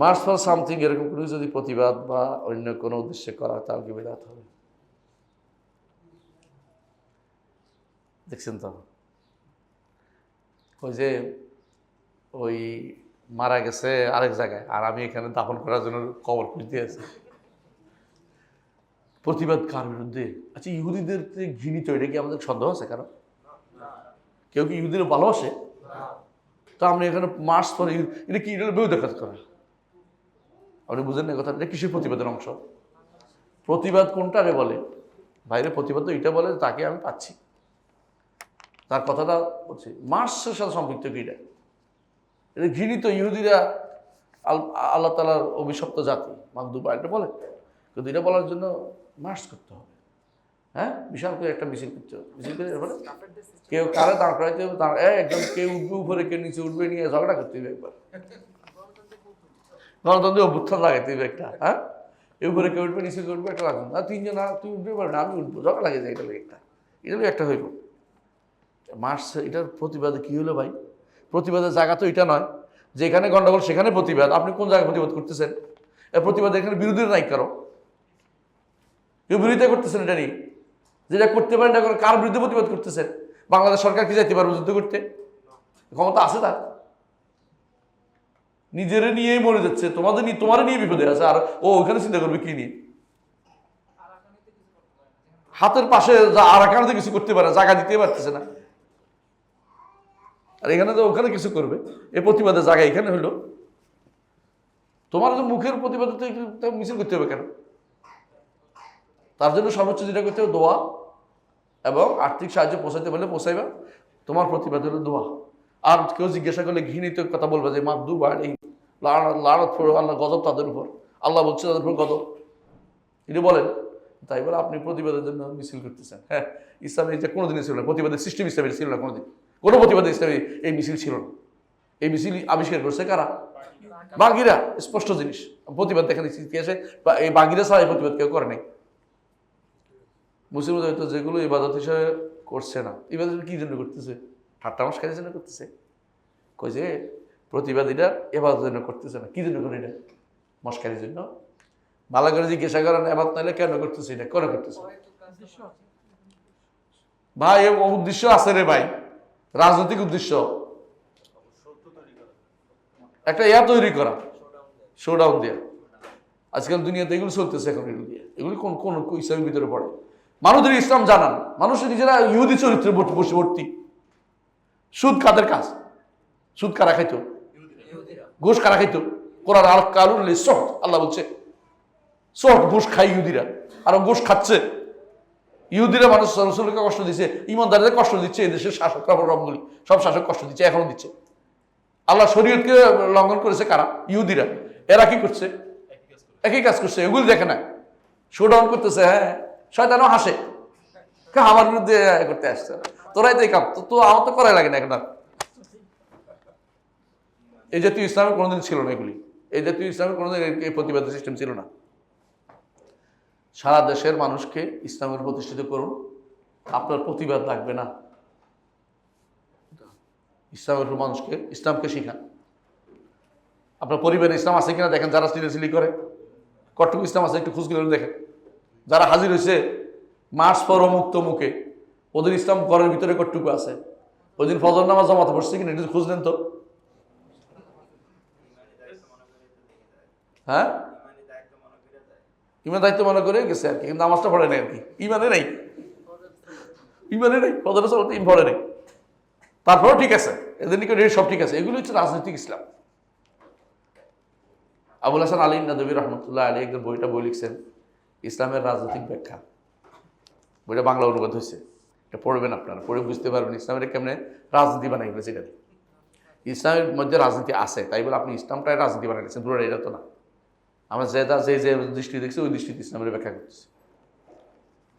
March for something এরকম কোনো যদি প্রতিবাদ বা অন্য কোনো উদ্দেশ্যে করা, তাহলে কি বেদাত হবে? দেখছেন তো? ওই যে ওই মারা গেছে আরেক জায়গায়, আর আমি এখানে দাফন করার জন্য কবর খুঁজতে আছি প্রতিবাদ কার বিরুদ্ধে? আচ্ছা ইহুদিদের ঘৃণিত, এটা কি আমাদের সন্দেহ আছে কারণ কেউ কি ইহুদিরা ভালোবাসে? তো আমরা এখানে মার্চ পরে এটা কি, এটা বেউ দেখাত করে? আপনি বুঝেন না কথা এটা কিসের প্রতিবাদের অংশ? প্রতিবাদ কোনটারে বলে বাইরে প্রতিবাদ তো এটা বলে তাকে আমি পাচ্ছি। তার কথাটা হচ্ছে মার্সের সাথে সম্পৃক্ত কি এটা? ঘৃণিত ইহুদিরা, আল- আল্লাহ তালার অভিশপ্ত জাতি, মাকদুবা, এটা বলে। কিন্তু এটা বলার জন্য মার্চ করতে হবে। হ্যাঁ? বিশাল করে একটা মিছিল করতে হবে। মিছিল করে এরপরে? কেউ কারে দাঁড় করাইতে হবে, দাঁড় একদম কেউ উঠবে উপরে, কেউ নিচে উঠবে, নিয়ে ঝগড়া করতে হবে একবার। গণতন্ত্রে অভ্যুত্থান লাগাইতে হবে একটা হ্যাঁ? এই উপরে কেউ উঠবে, নিচে উঠবে, একটা লাগুন না তিনজন আর তুই উঠবে পারবে না আমি উঠবো ঝগড়া লাগে যায় এটা একটা। এটা একটা হইব। মার্চ এটার প্রতিবাদে কী হলো ভাই? প্রতিবাদের জায়গা তো এটা নয়। যেখানে গণ্ডগোল সেখানে প্রতিবাদ। আপনি কোন জায়গায় প্রতিবাদ করতেছেন? এ প্রতিবাদ এখানে বিরোধীরা নাই কারও। কেউ বিরোধিতা করতেছেন এটা নিয়ে। যেটা করতে পারেন না কার বিরুদ্ধে প্রতিবাদ করতেছেন? বাংলাদেশ সরকার কি যাইতে পারবে যুদ্ধ করতে? ক্ষমতা আছে তার। নিজেরে নিয়েই মরে যাচ্ছে, তোমাদের নিয়ে, তোমার নিয়ে বিপদে আছে, আর ও ওখানে চিন্তা করবে কি নিয়ে? হাতের পাশে যা আরাকানাতে কিছু করতে পারে, জায়গা দিতে পারতেছে না। আর এখানে তো ওখানে কিছু করবে, এ প্রতিবাদের জায়গা এখানে হলো। তোমার তো মুখের প্রতিবাদে তো মিছিল করতে হবে কেন? তার জন্য সর্বোচ্চ যেটা করতে হবে, দোয়া এবং আর্থিক সাহায্য পৌঁছাইতে পারলে পৌঁছাইবা তোমার প্রতিবাদ হলো দোয়া। আর কেউ জিজ্ঞাসা করলে ঘৃণিত কথা বলবে যে, মা, দুবার এই লাড়ত আল্লাহ, গজব তাদের উপর। আল্লাহ বলছে তাদের উপর গজব। তিনি বলেন, তাই বলে আপনি প্রতিবাদের জন্য মিছিল করতেছেন। হ্যাঁ ইসলামে এটা কোনোদিনই ছিল না প্রতিবাদের সিস্টেম ইসলামের ছিল না কোনোদিন কোনো প্রতিবাদ ইসলামে এই মিছিল ছিল না। এই মিছিল আবিষ্কার করছে কারা? বাগিরা স্পষ্ট জিনিস। প্রতিবাদ দেখেন ইতিহাসে বা এই বাগিরা ছাড়া এই প্রতিবাদ কেউ করে নাই। মুসলিমদের হয়তো যেগুলো ইবাদত হিসাবে করছে না। ইবাদত কি জন্য করতেছে? ঠাট্টা মস্কারের জন্য করতেছে। কই যে, প্রতিবাদীরা এবার জন্য করতেছে না, কি জন্য করে এটা? মস্কারির জন্য। ভালো করে জিজ্ঞাসা করেন এবার তাহলে কেন করতেছে এটা? কেন করতেছে? ভাই উদ্দেশ্য আছে রে ভাই। রাজনৈতিক উদ্দেশ্য। একটা ইয়া তৈরি করা। শোডাউন দেওয়া আজকাল দুনিয়াতে এগুলো চলতেছে এখন এগুলো দিয়ে। এগুলি কোন কোন ইসলামের ভিতরে পড়ে। মানুষদের ইসলাম জানান। মানুষের নিজেরা ইহুদি চরিত্রে ভর্তি। সুদ কাদের কাজ? সুদ কারা খাইতো? ঘুষ কারা খাইতো? কোরআন আর কালুন সহট আল্লাহ বলছে সহট ঘুষ খাই ইহুদিরা। আর ঘুষ খাচ্ছে। ইহুদিরা মানুষ রসুলকে কষ্ট দিচ্ছে ইমানদারদের কষ্ট দিচ্ছে, এদেশের দেশের শাসকরা রমগুলি সব শাসক কষ্ট দিচ্ছে, এখনও দিচ্ছে। আল্লাহ শরীয়তকে লঙ্ঘন করেছে কারা? ইহুদিরা। এরা কি করছে? একই কাজ করছে, এগুলি দেখে না। শোডাউন করতেছে হ্যাঁ শয়তানও হাসে। আমার বিরুদ্ধে করতে আসছে? তোরাই তো এই কাম, তো আমার তো করাই লাগে না এখন আর। এই জাতীয় ইসলামের কোনোদিন ছিল না এগুলি, এই জাতীয় ইসলামের কোনোদিন এই- প্রতিবাদ সিস্টেম ছিল না। সারা দেশের মানুষকে ইসলামের প্রতিষ্ঠিত করুন, আপনার প্রতিবাদ লাগবে না। ইসলামের মানুষকে, ইসলামকে শিখান। আপনার পরিবারে ইসলাম আছে কিনা দেখেন, যারা সিলেসিলি করে। কটুক ইসলাম আছে একটু খুঁজ করে দেখেন। যারা হাজির হয়েছে, মার্চ পর মুক্ত মুখে ওদের ইসলাম ঘরের ভিতরে কটুকু আছে? ওই দিন ফজর নামাজ জমাতে পড়ছে কিনা একটু খুঁজলেন তো। হ্যাঁ? ইমান দায়িত্ব মনে করে গেছে আর কি, কিন্তু নামাজটা পড়ে নাই আর কি। ইমানে নেই। ইমানে নেই ফজর সালাতে ইম পড়ে নেই। তারপরেও ঠিক আছে, এদের নিকট সব ঠিক আছে। এগুলো হচ্ছে রাজনৈতিক ইসলাম। আবুল হাসান আলী নদী রহমতুল্লাহ আলী একজন বইটা বই লিখছেন, ইসলামের রাজনৈতিক ব্যাখ্যা। বইটা বাংলা অনুবাদ হয়েছে। এটা পড়বেন আপনারা, পড়ে বুঝতে পারবেন ইসলামের কেমনে রাজনীতি বানাই ফেলেছে এটা ইসলামের মধ্যে রাজনীতি আছে, তাই বলে আপনি ইসলামটাই রাজনীতি বানাই গেছেন পুরো এটা তো না। আমরা যে যে যে দৃষ্টি দেখছি, ওই দৃষ্টিতে ইসলামের ব্যাখ্যা করতেছি।